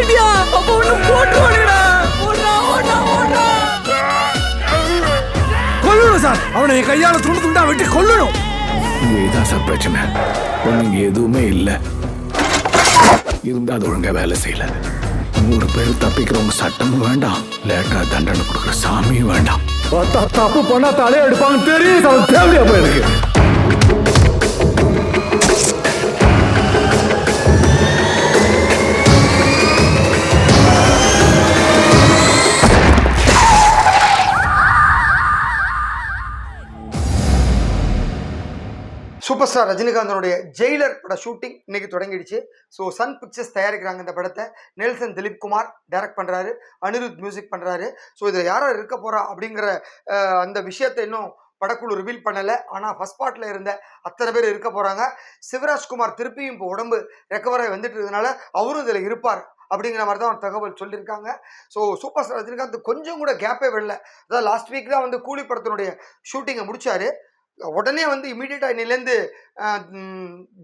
விட்டுட்டியா அப்ப ஒண்ணு கொல்லணும் சார். அவனை என் கையால துண்டு துண்டா வெட்டி கொல்லணும். இதுதான் சார் பிரச்சனை. ஒண்ணுங்க எதுவுமே இல்லை. இருந்தா அது ஒழுங்கா வேலை செய்யல. நூறு பேர் தப்பிக்கிறவங்க சட்டமும் வேண்டாம். லேட்டா தண்டனை கொடுக்குற சாமியும் வேண்டாம். தப்பு பண்ணா தலையை எடுப்பாங்க தெரியும் தேவையா போய் சூப்பர் ஸ்டார் ரஜினிகாந்தனுடைய ஜெயிலர் பட ஷூட்டிங் இன்னைக்கு தொடங்கிடுச்சு. ஸோ சன் பிக்சர்ஸ் தயாரிக்கிறாங்க இந்த படத்தை. நெல்சன் திலீப் குமார் டைரக்ட் பண்ணுறாரு அனிருத் மியூசிக் பண்ணுறாரு ஸோ இதில் யார் யார் இருக்க போகிறா அப்படிங்கிற அந்த விஷயத்தை இன்னும் படக்குழு ரிவீல் பண்ணலை. ஆனால் ஃபஸ்ட் பார்ட்டில் இருந்த அத்தனை பேர் இருக்க போகிறாங்க சிவராஜ்குமார் திருப்பியும் இப்போ உடம்பு ரெக்கவராகி வந்துட்டு இருக்கிறதுனால அவரும் இதில் இருப்பார் அப்படிங்கிற மாதிரி தான் தகவல் சொல்லியிருக்காங்க. ஸோ சூப்பர் ஸ்டார் ரஜினிகாந்த் கொஞ்சம் கூட கேப்பே விடல. அதாவது லாஸ்ட் வீக் தான் வந்து கூலி படத்தினுடைய ஷூட்டிங்கை முடிச்சாரு. உடனே வந்து இமீடியட்டாக இன்னிலேருந்து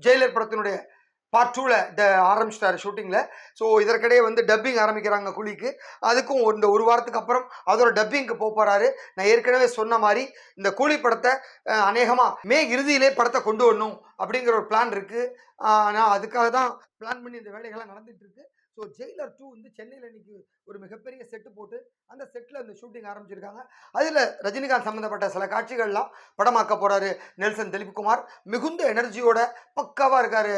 ஜெயிலர் படத்தினுடைய பார்ட் டூவில் ஆரம்பிச்சிட்டாரு ஷூட்டிங்கில் ஸோ இதற்கிடையே வந்து டப்பிங் ஆரம்பிக்கிறாங்க குழிக்கு. அதுக்கும் இந்த ஒரு வாரத்துக்கு அப்புறம் அதோட டப்பிங்க்கு போக போகிறாரு நான் ஏற்கனவே சொன்ன மாதிரி இந்த கூலி படத்தை அநேகமாக மே இறுதியிலே படத்தை கொண்டு வரணும் அப்படிங்கிற ஒரு பிளான் இருக்குது ஆனால் அதுக்காக தான் பிளான் பண்ணி இந்த வேலைகள்லாம் நடந்துகிட்டு இருக்குது ஸோ ஜெயிலர் டூ வந்து சென்னையில் இன்னைக்கு ஒரு மிகப்பெரிய செட்டு போட்டு அந்த செட்டில் இந்த ஷூட்டிங் ஆரம்பிச்சிருக்காங்க. அதில் ரஜினிகாந்த் சம்மந்தப்பட்ட சில காட்சிகள்லாம் படமாக்க போகிறாரு நெல்சன் திலீப்குமார் மிகுந்த எனர்ஜியோட பக்காவாக இருக்கார்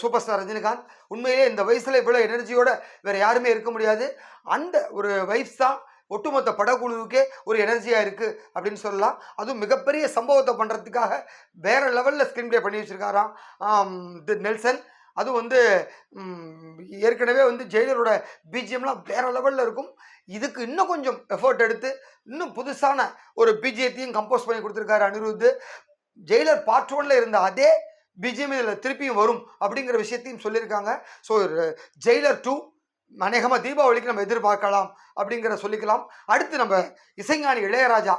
சூப்பர் ஸ்டார் ரஜினிகாந்த். உண்மையிலே இந்த வயசில் இவ்வளோ எனர்ஜியோட வேறு யாருமே இருக்க முடியாது. அந்த ஒரு வைஃப்ஸ் தான் ஒட்டுமொத்த படக்குழுவுக்கே ஒரு எனர்ஜியாக இருக்குது அப்படின்னு சொல்லலாம். அதுவும் மிகப்பெரிய சம்பவத்தை பண்ணுறதுக்காக வேறு லெவலில் ஸ்க்ரீன் ப்ளே பண்ணி வச்சுருக்காராம் நெல்சன். அதுவும் வந்து ஏற்கனவே வந்து ஜெயிலரோட பிஜிஎம்லாம் வேறு லெவலில் இருக்கும். இதுக்கு இன்னும் கொஞ்சம் எஃபோர்ட் எடுத்து இன்னும் புதுசான ஒரு பிஜிஎத்தையும் கம்போஸ் பண்ணி கொடுத்துருக்காரு அனிருத். ஜெயிலர் பார்ட் ஒன்ல இருந்த அதே பிஜிஎம் இதில் திருப்பியும் வரும் அப்படிங்கிற விஷயத்தையும் சொல்லியிருக்காங்க. ஸோ ஜெயிலர் டூ அநேகமாக தீபாவளிக்கு நம்ம எதிர்பார்க்கலாம் அப்படிங்கிற சொல்லிக்கலாம். அடுத்து நம்ம இசைஞானி இளையராஜா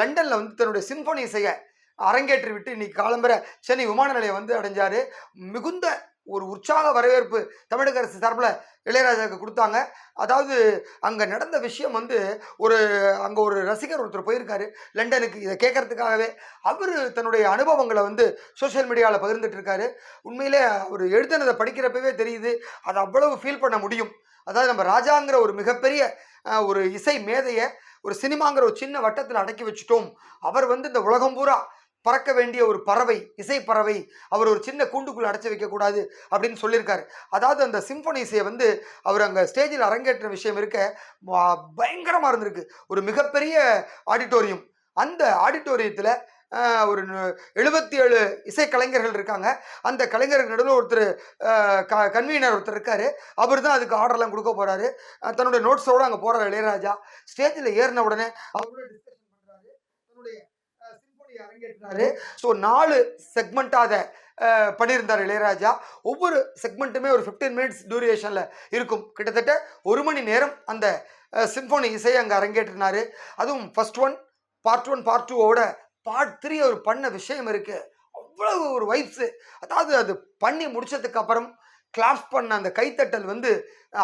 லண்டனில் வந்து தன்னுடைய சிம்ஃபோனி இசையை அரங்கேற்றி விட்டு இன்னைக்கு காலம்பர சென்னை விமான நிலையம் வந்து அடைஞ்சார். மிகுந்த ஒரு உற்சாக வரவேற்பு தமிழக அரசு சார்பில் இளையராஜாவுக்கு கொடுத்தாங்க. அதாவது அங்கே நடந்த விஷயம் வந்து ஒரு அங்கே ஒரு ரசிகர் ஒருத்தர் போயிருக்காரு லண்டனுக்கு இதை கேட்கறதுக்காகவே. அவர் தன்னுடைய அனுபவங்களை வந்து சோஷியல் மீடியாவில் பகிர்ந்துட்டு இருக்காரு உண்மையிலே அவர் எழுதுனதை படிக்கிறப்பவே தெரியுது அதை அவ்வளவு ஃபீல் பண்ண முடியும். அதாவது நம்ம ராஜாங்கிற ஒரு மிகப்பெரிய ஒரு இசை மேதையை ஒரு சினிமாங்கிற ஒரு சின்ன வட்டத்தில் அடக்கி வச்சுட்டோம். அவர் வந்து இந்த உலகம் பூரா பறக்க வேண்டிய ஒரு பறவை இசை பறவை அவர் ஒரு சின்ன கூண்டுக்குள் அடைச்சி வைக்கக்கூடாது அப்படின்னு சொல்லியிருக்காரு. அதாவது அந்த சிம்பொனி இசையை வந்து அவர் அங்கே ஸ்டேஜில் அரங்கேற்ற விஷயம் இருக்க பயங்கரமாக இருந்திருக்கு. ஒரு மிகப்பெரிய ஆடிட்டோரியம். அந்த ஆடிட்டோரியத்தில் ஒரு எழுபத்தி ஏழு இசை கலைஞர்கள் இருக்காங்க. அந்த கலைஞர்கள் நடுவில் ஒருத்தர் க கன்வீனர் ஒருத்தர் இருக்காரு. அவர் தான் அதுக்கு ஆர்டர்லாம் கொடுக்க போகிறாரு தன்னுடைய நோட்ஸோடு அங்கே போகிறார் இளையராஜா. ஸ்டேஜில் ஏறின உடனே அவரோட டிஸ்கஷன் சிம்பொனி ஸோ நாலு செக்மெண்ட்டாக அதை பண்ணியிருந்தார் இளையராஜா. ஒவ்வொரு செக்மெண்ட்டுமே ஒரு ஃபிஃப்டீன் மினிட்ஸ் டியூரேஷனில் இருக்கும். கிட்டத்தட்ட ஒரு மணி நேரம் அந்த சிம்பொனி இசையை அங்கே அரங்கேற்றினார். அதுவும் first one part one part டூவோட பார்ட் த்ரீ அவர் பண்ண விஷயம் இருக்குது அவ்வளவு ஒரு வைப்ஸு அதாவது அது பண்ணி முடிச்சதுக்கு அப்புறம் கிளாஸ் பண்ண அந்த கைத்தட்டல் வந்து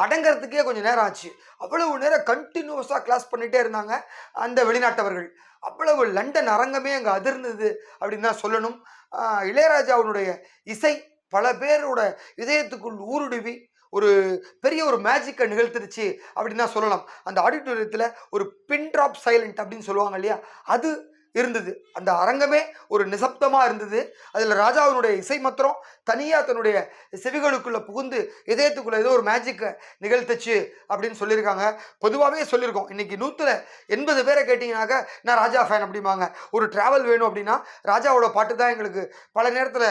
அடங்கிறதுக்கே கொஞ்சம் நேரம் ஆச்சு. அவ்வளவு நேரம் கண்டினியூஸாக கிளாஸ் பண்ணிகிட்டே இருந்தாங்க அந்த வெளிநாட்டவர்கள். அவ்வளவு லண்டன் அரங்கமே அங்கே அதிர்ந்தது அப்படின்னு தான் சொல்லணும். இளையராஜாவுடைய இசை பல பேரோட இதயத்துக்குள் ஊருடுவி. ஒரு பெரிய ஒரு மேஜிக்கை நிகழ்த்திருச்சு அப்படின்னு தான் சொல்லலாம். அந்த ஆடிட்டோரியத்தில் ஒரு பின் ட்ராப் சைலண்ட் அப்படின்னு சொல்லுவாங்க இல்லையா? அது இருந்தது. அந்த அரங்கமே ஒரு நிசப்தமாக இருந்தது. அதில் ராஜாவினுடைய இசை மாத்திரம் தனியாக தன்னுடைய செவிகளுக்குள்ளே புகுந்து இதயத்துக்குள்ளே ஏதோ ஒரு மேஜிக்கை நிகழ்த்துச்சு அப்படின்னு சொல்லியிருக்காங்க. பொதுவாகவே சொல்லியிருக்கோம். இன்னைக்கு நூற்றில் எண்பது பேரை கேட்டிங்கனாக்க நான் ராஜா ஃபேன் அப்படிம்பாங்க. ஒரு ட்ராவல் வேணும் அப்படின்னா ராஜாவோட பாட்டு தான் எங்களுக்கு பல நேரத்தில்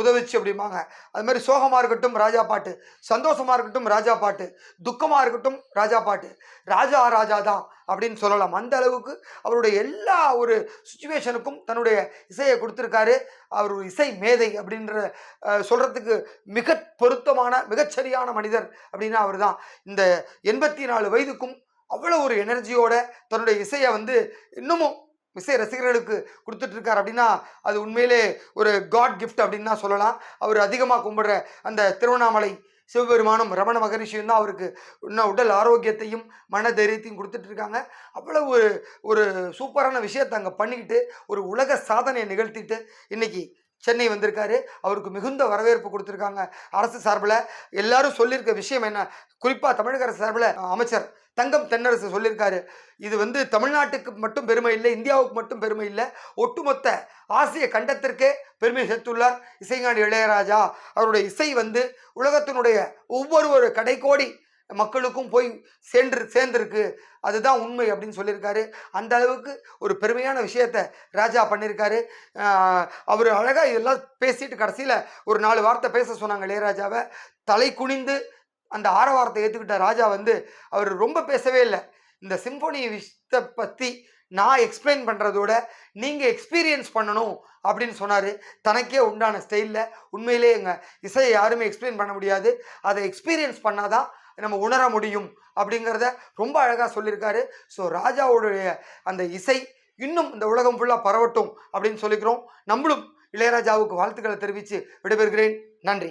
உதவிச்சு அப்படிம்பாங்க. அது மாதிரி சோகமாக இருக்கட்டும் ராஜா பாட்டு. சந்தோஷமாக இருக்கட்டும் ராஜா பாட்டு. துக்கமாக இருக்கட்டும் ராஜா பாட்டு. ராஜா ராஜா தான் அப்படின்னு சொல்லலாம். அந்த அளவுக்கு அவருடைய எல்லா ஒரு சுச்சுவேஷனுக்கும் தன்னுடைய இசையை கொடுத்துருக்காரு. அவர் ஒரு இசை மேதை அப்படின்ற சொல்கிறதுக்கு மிக பொருத்தமான மிகச்சரியான மனிதர் அப்படின்னா அவர் தான் இந்த எண்பத்தி நாலு வயதுக்கும் அவ்வளோ ஒரு எனர்ஜியோட தன்னுடைய இசையை வந்து இன்னமும் இசை ரசிகர்களுக்கு கொடுத்துட்ருக்கார் அப்படின்னா அது உண்மையிலே ஒரு காட் கிஃப்ட் அப்படின்னு தான் சொல்லலாம். அவர் அதிகமாக கும்பிடுற அந்த திருவண்ணாமலை சிவபெருமானும் ரமண மகரிஷியும் தான் அவருக்கு இன்னும் உடல் ஆரோக்கியத்தையும் மன தைரியத்தையும் கொடுத்துட்ருக்காங்க அவ்வளோ ஒரு ஒரு சூப்பரான விஷயத்தை அங்கே பண்ணிக்கிட்டு ஒரு உலக சாதனையை நிகழ்த்திட்டு இன்றைக்கி சென்னை வந்திருக்காரு. அவருக்கு மிகுந்த வரவேற்பு கொடுத்துருக்காங்க. அரசு சார்பில் எல்லாரும் சொல்லியிருக்க விஷயம் என்ன? குறிப்பாக தமிழக அரசு சார்பில் அமைச்சர் தங்கம் தென்னரசு சொல்லியிருக்காரு இது வந்து தமிழ்நாட்டுக்கு மட்டும் பெருமை இல்லை இந்தியாவுக்கு மட்டும் பெருமை இல்லை. ஒட்டுமொத்த ஆசிய கண்டத்திற்கே பெருமை சேர்த்துள்ளார் இசைஞானி இளையராஜா. அவருடைய இசை வந்து உலகத்தினுடைய ஒவ்வொரு ஒரு கடைக்கோடி மக்களுக்கும் போய் சேர்ந்து சேர்ந்துருக்கு. அதுதான் உண்மை அப்படின்னு சொல்லியிருக்காரு. அந்த அளவுக்கு ஒரு பெருமையான விஷயத்த ராஜா பண்ணியிருக்காரு. அவர் அழகாக இதெல்லாம் பேசிட்டு கடைசியில் ஒரு நாலு வார்த்தை பேச சொன்னாங்க இளையராஜாவை. தலை குனிந்து அந்த ஆரவாரத்தை ஏற்றுக்கிட்ட ராஜா வந்து அவர் ரொம்ப பேசவே இல்லை. இந்த சிம்போனி விஷயத்தை பற்றி நான் எக்ஸ்பிளைன் பண்ணுறதோட நீங்கள் எக்ஸ்பீரியன்ஸ் பண்ணணும் அப்படின்னு சொன்னார். தனக்கே உண்டான ஸ்டைலில் உண்மையிலே எங்கள் இசையை யாருமே எக்ஸ்பிளைன் பண்ண முடியாது. அதை எக்ஸ்பீரியன்ஸ் பண்ணாதான் நம்ம உணர முடியும் அப்படிங்கிறத ரொம்ப அழகாக சொல்லியிருக்காரு. ஸோ ராஜாவுடைய அந்த இசை இன்னும் இந்த உலகம் ஃபுல்லாக பரவட்டும் அப்படின்னு சொல்லிக்கிறோம். நம்மளும் இளையராஜாவுக்கு வாழ்த்துக்களை தெரிவித்து விடைபெறுகிறேன். நன்றி.